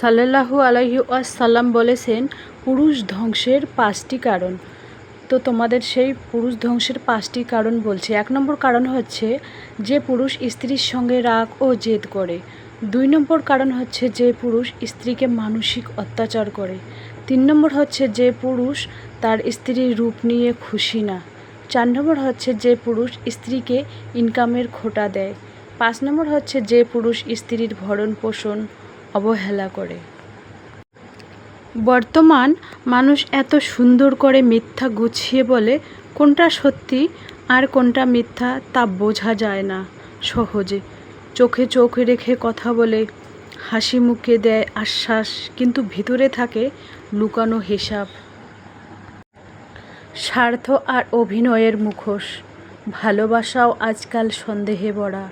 সাল্লাল্লাহু আলাইহি ওয়াসাল্লাম বলেছেন, পুরুষ ধ্বংসের পাঁচটি কারণ। তো তোমাদের সেই পুরুষ ধ্বংসের পাঁচটি কারণ বলছে। এক নম্বর কারণ হচ্ছে যে পুরুষ স্ত্রীর সঙ্গে রাগ ও জেদ করে। দুই নম্বর কারণ হচ্ছে যে পুরুষ স্ত্রীকে মানসিক অত্যাচার করে। তিন নম্বর হচ্ছে যে পুরুষ তার স্ত্রীর রূপ নিয়ে খুশি না। চার নম্বর হচ্ছে যে পুরুষ স্ত্রীকে ইনকামের খোটা দেয়। পাঁচ নম্বর হচ্ছে যে পুরুষ স্ত্রীর ভরণ পোষণ অবহেলা করে। বর্তমান মানুষ এত সুন্দর করে মিথ্যা গুছিয়ে বলে, কোনটা সত্যি আর কোনটা মিথ্যা তা বোঝা যায় না সহজে। চোখে চোখ রেখে কথা বলে, হাসি মুখে দেয় আশ্বাস, কিন্তু ভিতরে থাকে লুকানো হিসাব। স্বার্থ আর অভিনয়ের মুখোশ, ভালোবাসাও আজকাল সন্দেহে ভরা।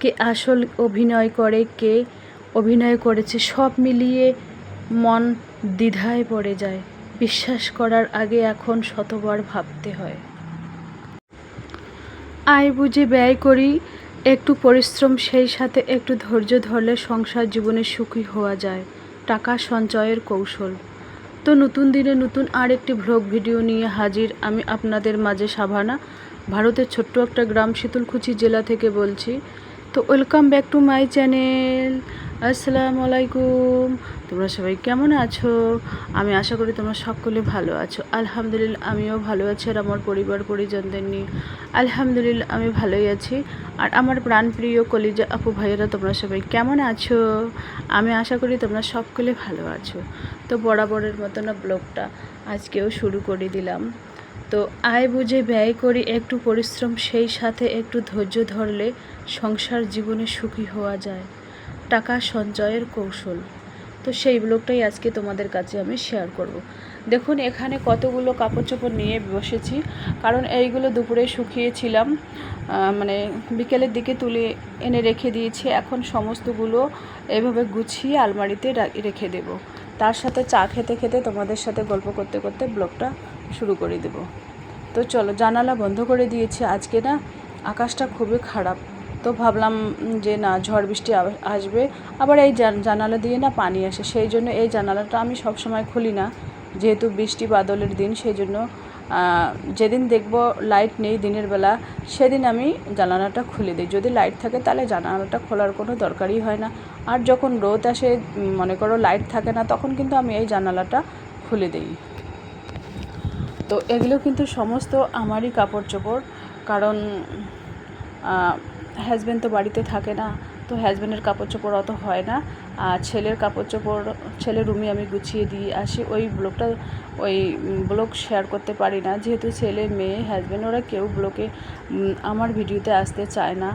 কে আসল অভিনয় করে, কে অভিনয় করেছে, সব মিলিয়ে মন দ্বিধায় পড়ে যায়। বিশ্বাস করার আগে এখন শতবার ভাবতে হয়। আয় বুঝে ব্যয় করি, একটু পরিশ্রম, সেই সাথে একটু ধৈর্য ধরলে সংসার জীবনে সুখী হওয়া যায়। টাকা সঞ্চয়ের কৌশল। তো নতুন দিনে নতুন আর একটি ভ্লগ ভিডিও নিয়ে হাজির আমি আপনাদের মাঝে সাভানা, ভারতের ছোট্ট একটা গ্রাম শীতলকুচি জেলা থেকে বলছি। তো welcome back to my channel আসসালামু আলাইকুম। তোমরা সবাই কেমন আছো? আমি আশা করি তোমরা সকলে ভালো আছো। আলহামদুলিল্লাহ, আমিও ভালো আছি আর আমার পরিবার পরিজনদের নিয়ে। আলহামদুলিল্লাহ, আমি ভালোই আছি। আর আমার প্রাণপ্রিয় কলিজা আপু ভাইয়েরা, তোমরা সবাই কেমন আছো? আমি আশা করি তোমরা সকলে ভালো আছো। তো বরাবরের মতো না ব্লগটা আজকেও শুরু করে দিলাম। তো আয় বুঝে ব্যয় করি, একটু পরিশ্রম, সেই সাথে একটু ধৈর্য ধরলে সংসার জীবনে সুখী হওয়া যায়। টাকা সঞ্চয়ের কৌশল। তো সেই ব্লগটাই আজকে তোমাদের কাছে আমি শেয়ার করব। দেখুন, এখানে কতগুলো কাপড় চোপড় নিয়ে বসেছি। কারণ এইগুলো দুপুরে শুকিয়েছিলাম মানে বিকেলের দিকে তুলে এনে রেখে দিয়েছি। এখন সমস্তগুলো এভাবে গুছিয়ে আলমারিতে রেখে দেব। তার সাথে চা খেতে খেতে তোমাদের সাথে গল্প করতে করতে ব্লগটা শুরু করে দেব। তো চলো, জানালা বন্ধ করে দিয়েছি। আজকে না আকাশটা খুবই খারাপ। তো ভাবলাম যে না, ঝড় বৃষ্টি আসবে। আবার এই জান- জানালা দিয়ে না পানি আসে। সেই জন্য এই জানালাটা আমি সব সময় খুলি না। যেহেতু বৃষ্টি বাদলের দিন, সেই জন্য যেদিন দেখব লাইট নেই দিনের বেলা, সেদিন আমি জানালাটা খুলে দিই। যদি লাইট থাকে, তাহলে জানালাটা খোলার কোনো দরকারই হয় না। আর যখন রোদ আসে মনে করো লাইট থাকে না, তখন কিন্তু আমি এই জানালাটা খুলে দিই। তো এগুলো কিন্তু সমস্ত আমারই কাপড় চোপড় কারণ হাজব্যান্ড তো বাড়িতে থাকে না, তো হাজব্যান্ডের কাপড় চোপড় অত হয় না। আর ছেলের কাপড় চোপড়, ছেলের রুমে আমি গুছিয়ে দিয়ে আসি ওই ব্লগটা, ওই ব্লগ শেয়ার করতে পারি না। যেহেতু ছেলে, মেয়ে হাজব্যান্ড ওরা কেউ ব্লগে আমার ভিডিওতে আসতে চায় না।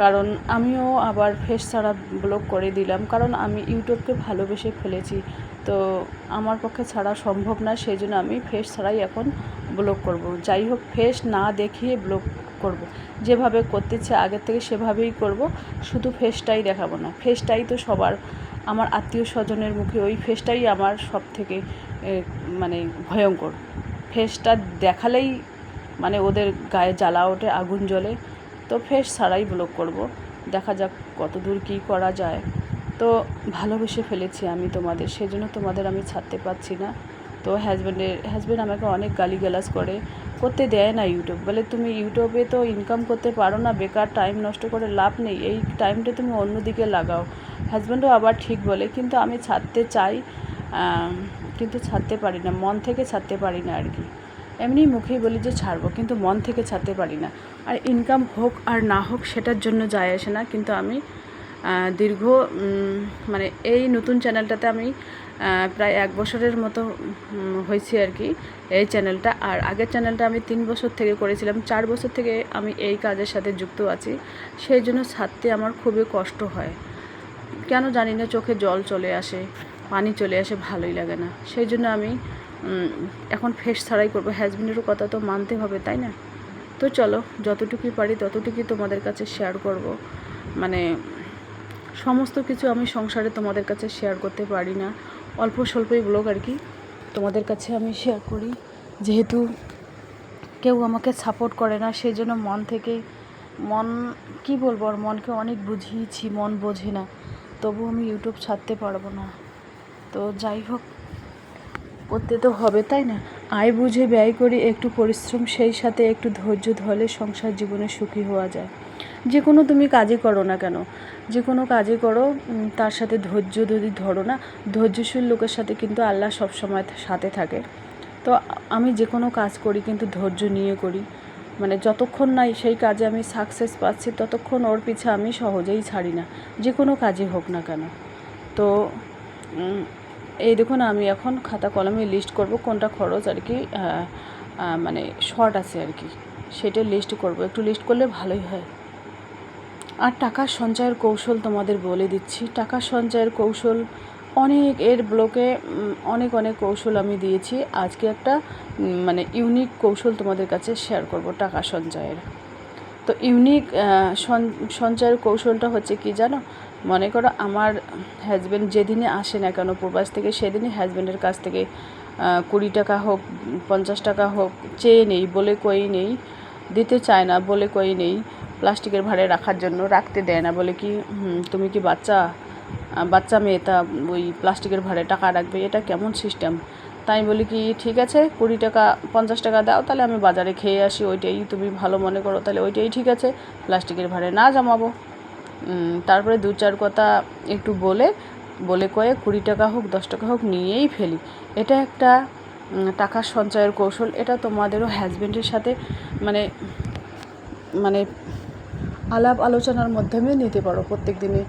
কারণ আমিও আবার ফেস ছাড়া ব্লগ করে দিলাম। কারণ আমি ইউটিউবকে ভালোবেসে ফেলেছি। তো আমার পক্ষে ছাড়া সম্ভব না। সেই জন্য আমি ফেস ছাড়াই এখন ব্লগ করব। যাই হোক ফেস না দেখিয়ে ব্লগ করব। যেভাবে করতে করতেছে আগের থেকে সেভাবেই করব। শুধু ফেসটাই দেখাবো না। ফেসটাই তো সবার। আমার আত্মীয় স্বজনের মুখে ওই ফেসটাই আমার সব থেকে মানে ভয়ঙ্কর। ফেসটা দেখালেই মানে ওদের গায়ে জ্বালা ওঠে, আগুন জ্বলে। তো ফেস ছাড়াই ব্লগ করব। দেখা যাক কত দূর কী করা যায়। তো ভালোবেসে ফেলেছি আমি তোমাদের। সেজন্য তোমাদের আমি ছাড়তে পারছি না। তো হাজব্যান্ডের হাজব্যান্ড আমাকে অনেক গালিগালাজ করে। করতে দেয় না ইউটিউব বলে তুমি ইউটিউবে তো ইনকাম করতে পারো না, বেকার টাইম নষ্ট করে লাভ নেই, এই টাইমটা তুমি অন্যদিকে লাগাও। হাজব্যান্ডও আবার ঠিক বলে, কিন্তু আমি ছাড়তে চাই কিন্তু ছাড়তে পারি না, মন থেকে ছাড়তে পারি না আর কি এমনি মুখেই বলি যে ছাড়বো, কিন্তু মন থেকে ছাড়তে পারি না। আর ইনকাম হোক আর না হোক, সেটার জন্য যায় আসে না। কিন্তু আমি দীর্ঘ মানে এই নতুন চ্যানেলটাতে আমি প্রায় এক বছরের মতো হয়েছে আর কি এই চ্যানেলটা। আর আগের চ্যানেলটা আমি তিন বছর থেকে করেছিলাম। চার বছর থেকে আমি এই কাজের সাথে যুক্ত আছি। সেই জন্য ছাড়তে আমার খুবই কষ্ট হয়। কেন জানি না, চোখে জল চলে আসে, পানি চলে আসে, ভালোই লাগে না। সেই জন্য আমি এখন ফেস ছাড়াই করব। হাজব্যান্ডেরও কথা তো মানতে হবে, তাই না? তো চলো, যতটুকুই পারি ততটুকুই তোমাদের কাছে শেয়ার করব। মানে সমস্ত কিছু আমি সংসারে তোমাদের কাছে শেয়ার করতে পারি না। অল্প স্বল্পই ব্লগ আর কি। তোমাদের কাছে আমি শেয়ার করি। যেহেতু কেউ আমাকে সাপোর্ট করে না সেই জন্য মন থেকে মন, কি বলব, আর মনকে অনেক বুঝিয়েছি, মন বোঝে না। তবু আমি ইউটিউব ছাড়তে পারব না। তো যাই হোক, করতে তো হবে, তাই না? আয় বুঝে ব্যয় করি, একটু পরিশ্রম, সেই সাথে একটু ধৈর্য ধরলে সংসার জীবনে সুখী হওয়া যায়। যে কোনো তুমি কাজই করো না কেন। যে কোনো কাজই করো তার সাথে ধৈর্য যদি ধরো না, ধৈর্যশীল লোকের সাথে কিন্তু আল্লাহ সবসময় সাথে থাকে। তো আমি যে কোনো কাজ করি কিন্তু ধৈর্য নিয়ে করি। মানে যতক্ষণ নাই সেই কাজে আমি সাকসেস পাচ্ছি, ততক্ষণ ওর পিছে আমি সহজেই ছাড়ি না। যে কোনো কাজই হোক না কেন। তো এই দেখুন আমি এখন খাতা কলমে লিস্ট করব, কোনটা খরচ আর কি মানে শর্ট আছে আর কি। সেটা লিস্ট করব। একটু লিস্ট করলে ভালোই হয়। আর টাকা সঞ্চয়ের কৌশল তোমাদের বলে দিচ্ছি। টাকা সঞ্চয়ের কৌশল অনেক, এর ব্লকে অনেক অনেক কৌশল আমি দিয়েছি। আজকে একটা মানে ইউনিক কৌশল তোমাদের কাছে শেয়ার করব টাকা সঞ্চয়ের। তো ইউনিক সঞ্চয়ের কৌশলটা হচ্ছে কি জানো? মনে করো আমার হাজব্যান্ড যেদিনে আসে না কেন, প্রবাস থেকে সেদিনই হাজব্যান্ডের কাছ থেকে কুড়ি টাকা হোক, পঞ্চাশ টাকা হোক, চেয়ে নেই, বলে কই নেই, দিতে চায় না, বলে কই নেই। প্লাস্টিকের ভাড়ে রাখার জন্য রাখতে দেয় না। বলে কি তুমি কি বাচ্চা? বাচ্চা মেয়ে, তা ওই প্লাস্টিকের ভাড়ে টাকা রাখবে? এটা কেমন সিস্টেম তাই বলি কি, ঠিক আছে, কুড়ি টাকা, পঞ্চাশ টাকা দাও, তাহলে আমি বাজারে খেয়ে আসি, ওইটাই তুমি ভালো মনে করো, তাহলে ওইটাই ঠিক আছে, প্লাস্টিকের ভাড়ে না জমাবো। তারপরে দু চার কথা একটু বলে বলে কয়ে কুড়ি টাকা হোক, দশ টাকা হোক, নিয়েই ফেলি। এটা একটা টাকার সঞ্চয়ের কৌশল, এটা তোমাদেরও হাজব্যান্ডের সাথে মানে মানে আলাপ আলোচনার মাধ্যমে নিতে পারো প্রত্যেক দিনে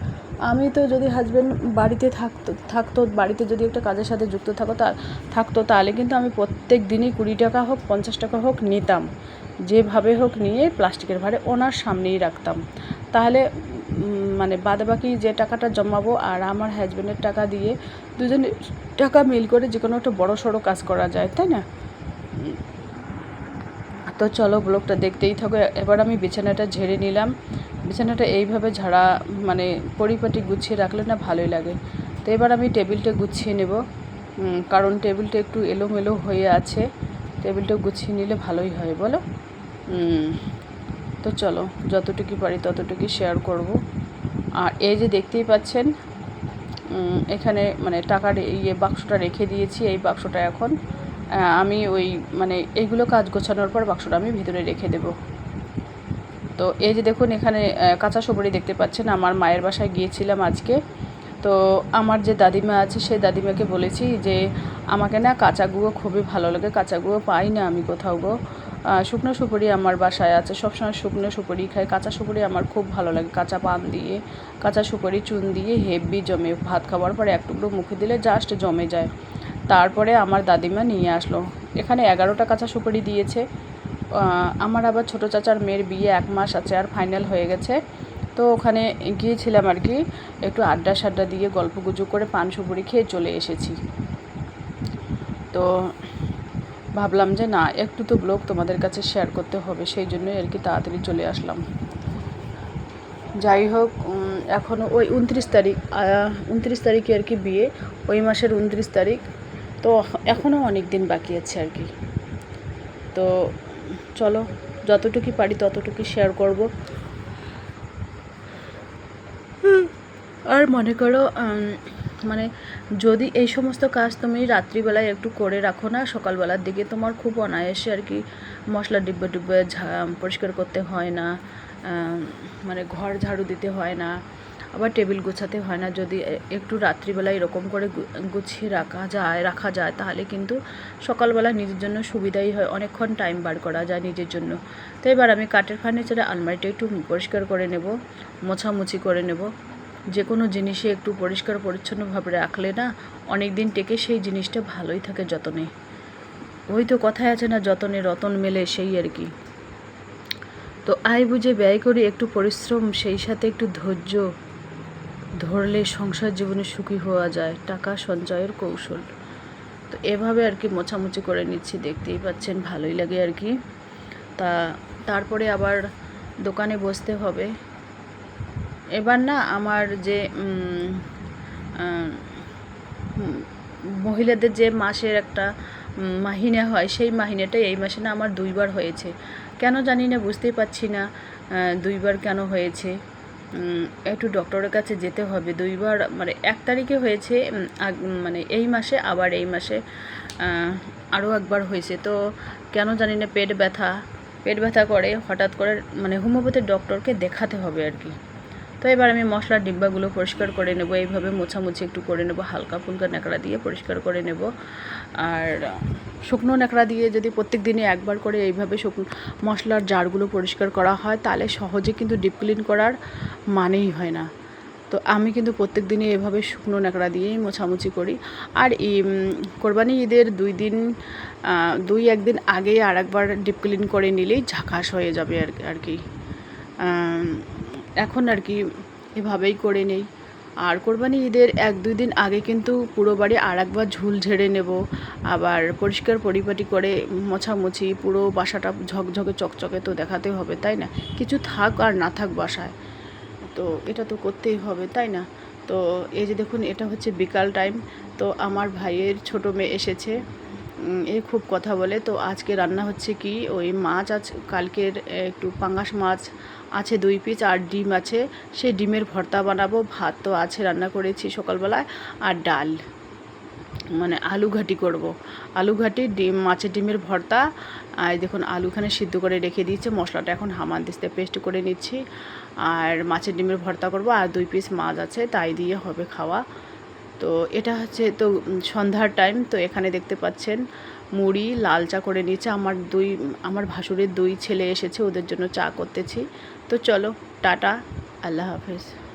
আমি তো যদি হাজব্যান্ড বাড়িতে থাকতো থাকতো, বাড়িতে যদি একটা কাজের সাথে যুক্ত থাকো তা থাকতো, তাহলে কিন্তু আমি প্রত্যেক দিনই কুড়ি টাকা হোক, পঞ্চাশ টাকা হোক নিতাম। যেভাবে হোক নিয়ে প্লাস্টিকের ভাড়ে ওনার সামনেই রাখতাম। তাহলে মানে বাদবাকি যে টাকাটা জমাবো আর আমার হাজব্যান্ডের টাকা দিয়ে দুজনে টাকা মিল করে যে কোনো একটা বড়ো সড়ো কাজ করা যায়, তাই না? তো চলো ব্লগটা দেখতেই থাকো। এবার আমি বিছানাটা ঝেড়ে নিলাম। বিছানাটা এইভাবে ঝাড়া মানে পরিপাটি গুছিয়ে রাখলে না ভালোই লাগে। তো এবার আমি টেবিলটা গুছিয়ে নেব। কারণ টেবিলটা একটু এলোমেলো হয়ে আছে। টেবিলটা গুছিয়ে নিলে ভালোই হয়, বলো? তো চলো, যতটুকু পারি ততটুকু শেয়ার করব। আর এই যে দেখতেই পাচ্ছেন এখানে মানে টাকার ইয়ে বাক্সটা রেখে দিয়েছি, এই বাক্সটা এখন। আমি ওই মানে এইগুলো কাজ গোছানোর পর বাক্সটা আমি ভিতরে রেখে দেব। তো এই যে দেখুন, এখানে কাঁচা সবরি দেখতে পাচ্ছেন। আমার মায়ের বাসায় গিয়েছিলাম আজকে। তো আমার যে দাদিমা আছে সেই দাদিমাকে বলেছি যে, আমাকে না কাঁচা গুঁড়ো খুবই ভালো লাগে। কাঁচা গুঁড়ো পাই না আমি কোথাও গো। শুকনো সুপুরি আমার বাসায় আছে। সবসময় শুকনো সুপুরি খাই। কাঁচা সুপুরি আমার খুব ভালো লাগে। কাঁচা পান দিয়ে, কাঁচা সুপুরি চুন দিয়ে হেভি জমে ভাত খাওয়ার পরে এক টুকরো মুখে দিলে জাস্ট জমে যায়। তারপরে আমার দাদিমা নিয়ে আসলো। এখানে এগারোটা কাঁচা সুপারি দিয়েছে। আমার আবার ছোটো চাচার মেয়ের বিয়ে এক মাস আছে আর ফাইনাল হয়ে গেছে। তো ওখানে গিয়েছিলাম আর কি, একটু আড্ডা সাড্ডা দিয়ে গল্প গুজব করে পান সুপুরি খেয়ে চলে এসেছি। তো ভাবলাম যে না, একটু তো ব্লগ তোমাদের কাছে শেয়ার করতে হবে, সেই জন্যই আর কি তাড়াতাড়ি চলে আসলাম। যাই হোক এখনও ওই উনত্রিশ তারিখ উনত্রিশ তারিখে আর কি বিয়ে, ওই মাসের উনত্রিশ তারিখ। তো এখনও অনেক দিন বাকি আছে আর কি। তো চলো যতটুকু পারি ততটুকু শেয়ার করব। আর মনে করো মানে যদি এই সমস্ত কাজ তুমি রাত্রিবেলায় একটু করে রাখো না, সকালবেলার দিকে তোমার খুব অনায়াসে আর কি মশলা ডিব্বে ডিব্বে ঝা- পরিষ্কার করতে হয় না মানে ঘর ঝাড়ু দিতে হয় না আবার টেবিল গোছাতে হয় না। যদি একটু রাত্রিবেলা এরকম করে গুছিয়ে রাখা যায় রাখা যায়, তাহলে কিন্তু সকালবেলা নিজের জন্য সুবিধাই হয়। অনেকক্ষণ টাইম বার করা যায় নিজের জন্য। তো এবার আমি কাঠের ফার্নিচারে আলমারিটা একটু পরিষ্কার করে নেব, মোছামুছি করে নেব। যে কোনো জিনিসে একটু পরিষ্কার পরিচ্ছন্নভাবে রাখলে না অনেক দিন টেকে সেই জিনিসটা ভালোই থাকে যতনে। ওই তো কথায় আছে না, যতনে রতন মেলে সেই আর কি। তো আয় বুঝে ব্যয় করে, একটু পরিশ্রম, সেই সাথে একটু ধৈর্য। ধরলে সংসার জীবনে সুখী হওয়া যায়, টাকা সঞ্চয়ের কৌশল। তো এভাবে আর কি মোছামুছি করে নিচ্ছি, দেখতেই পাচ্ছেন, ভালোই লাগে আর কি। তা তারপরে আবার দোকানে বসতে হবে। এবার না আমার যে মহিলাদের যে মাসের একটা মাহিনা হয়, সেই মাহিনাটা এই মাসে না আমার দুইবার হয়েছে। কেন জানি না, বুঝতেই পারছি না দুইবার কেন হয়েছে। একটু ডক্টরের কাছে যেতে হবে। দুইবার মানে এক তারিখে হয়েছে মানে এই মাসে, আবার এই মাসে আরও একবার হয়েছে। তো কেন জানি না, পেট ব্যথা পেট ব্যথা করে, হঠাৎ করে মানে হোমিওপ্যাথির ডক্টরকে দেখাতে হবে আর কি। তো এবার আমি মশলার ডিব্বাগুলো পরিষ্কার করে নেব। এইভাবে মোছামুছি একটু করে নেব। হালকা ফুলকা ন্যাকড়া দিয়ে পরিষ্কার করে নেব। আর শুকনো ন্যাকড়া দিয়ে যদি প্রত্যেক দিনে একবার করে এইভাবে শুকনো মশলার জারগুলো পরিষ্কার করা হয়, তাহলে সহজে কিন্তু ডিপ ক্লিন করার মানেই হয় না। তো আমি কিন্তু প্রত্যেক দিনই এভাবে শুকনো ন্যাকড়া দিয়েই মোছামুছি করি। আর কোরবানি ঈদের দুই দিন দুই একদিন আগেই আর একবার ডিপ ক্লিন করে নিলেই ঝাঁকাশ হয়ে যাবে আর আর কি। এখন আর কি এভাবেই করে নেই। আর কোরবানি ঈদের এক দুই দিন আগে কিন্তু পুরো বাড়ি আর একবার ঝুল ঝেড়ে নেব। আবার পরিষ্কার পরিপাটি করে মোছামুছি, পুরো বাসাটা ঝকঝকে চকচকে তো দেখাতে হবে, তাই না? কিছু থাক আর না থাক বাসায়। তো এটা তো করতেই হবে, তাই না? তো এই যে দেখুন, এটা হচ্ছে বিকাল টাইম। তো আমার ভাইয়ের ছোট মেয়ে এসেছে। এ খুব কথা বলে। তো আজকে রান্না হচ্ছে কি? ওই মাছ আজ কালকের একটু পাঙ্গাস মাছ আছে দুই পিস, আর ডিম আছে। সেই ডিমের ভর্তা বানাবো, ভাত তো আছে, রান্না করেছি সকালবেলায়। আর ডাল মানে আলু ঘাটি করব। আলু ঘাটি, ডিম, মাছের ডিমের ভর্তা। আর দেখুন, আলুখানে সিদ্ধ করে রেখে দিয়েছে, মশলাটা এখন হামান দিস্তে পেস্ট করে নিচ্ছি। আর মাছের ডিমের ভর্তা করব, আর দুই পিস মাছ আছে, তাই দিয়ে হবে খাওয়া। তো এটা হচ্ছে, তো সন্ধ্যার টাইম তো এখানে দেখতে পাচ্ছেন। মুড়ি, লাল চা করে নিয়েছে। আমার দুই, আমার ভাসুরের দুই ছেলে এসেছে, ওদের জন্য চা করতেছি। তো চলো, টাটা, আল্লাহ হাফেজ।